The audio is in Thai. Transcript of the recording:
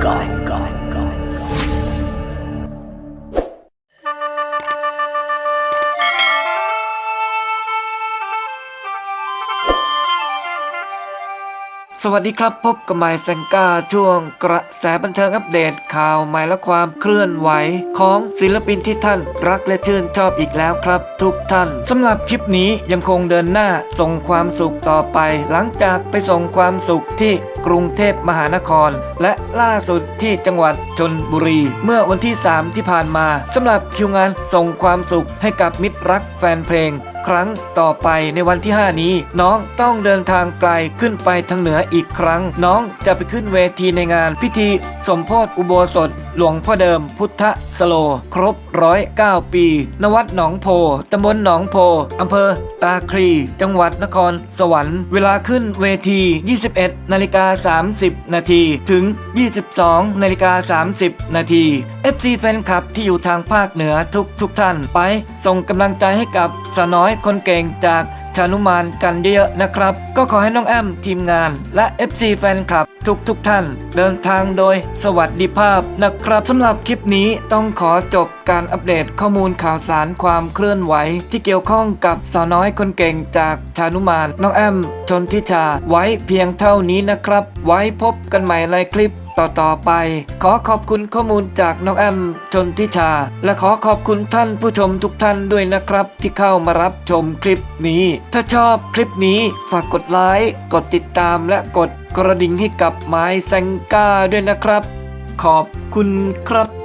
God. God. สวัสดีครับพบกับไมค์แซงก้าช่วงกระแสบันเทิงอัปเดตข่าวใหม่และความเคลื่อนไหว ของศิลปินที่ท่านรักและชื่นชอบอีกแล้วครับ ทุกท่านสำหรับคลิปนี้ยังคงเดินหน้าส่งความสุขต่อไป หลังจากไปส่งความสุขที่กรุงเทพมหานคร และล่าสุดที่จังหวัดชนบุรี เมื่อวันที่ 3 ที่ผ่านมาสำหรับคิวงานส่งความสุขให้กับมิตรรักแฟนเพลง ครั้งต่อไปในวันที่ 5 นี้ น้องต้องเดินทางไกลขึ้นไปทางเหนืออีกครั้ง น้องจะไปขึ้นเวทีในงานพิธี สมโพธิอุโบสถ หลวงพ่อเดิมพุทธสโล ครบร้อยเก้าปี นวัดหนองโพตำบลหนองโพอำเภอ ตาครีจังหวัดนครสวรรค์ เวลาขึ้นเวที 21 นาฬิกา 30 นาที ถึง 22 นาฬิกา 30 นาที FC แฟนคลับที่อยู่ทางภาคเหนือทุกทุกท่านไป ส่งกำลังใจให้กับสาวน้อยคนเก่งจากชานุมานกันเยอะนะครับ ก็ขอให้น้องแอมทีมงานและ FC แฟนคลับ ทุกทุกๆท่าน เดินทางโดยสวัสดิภาพนะครับสำหรับคลิปนี้ต้องขอจบการอัปเดตข้อมูลข่าวสารความเคลื่อนไหว ที่เกี่ยวข้องกับสาวน้อยคนเก่งจากชานุมาน น้องแอม ชนทิชาไว้เพียงเท่านี้นะครับ ไว้พบกันใหม่ในคลิป ต่อต่อไป ขอขอบคุณข้อมูลจากน้องแอมชนทิชา และขอขอบคุณท่านผู้ชมทุกท่านด้วยนะครับ ที่เข้ามารับชมคลิปนี้ ถ้าชอบคลิปนี้ฝากกดไลค์กดติดตามและกดกระดิ่งให้กับไม้แซงก้าด้วยนะครับ ขอบคุณครับ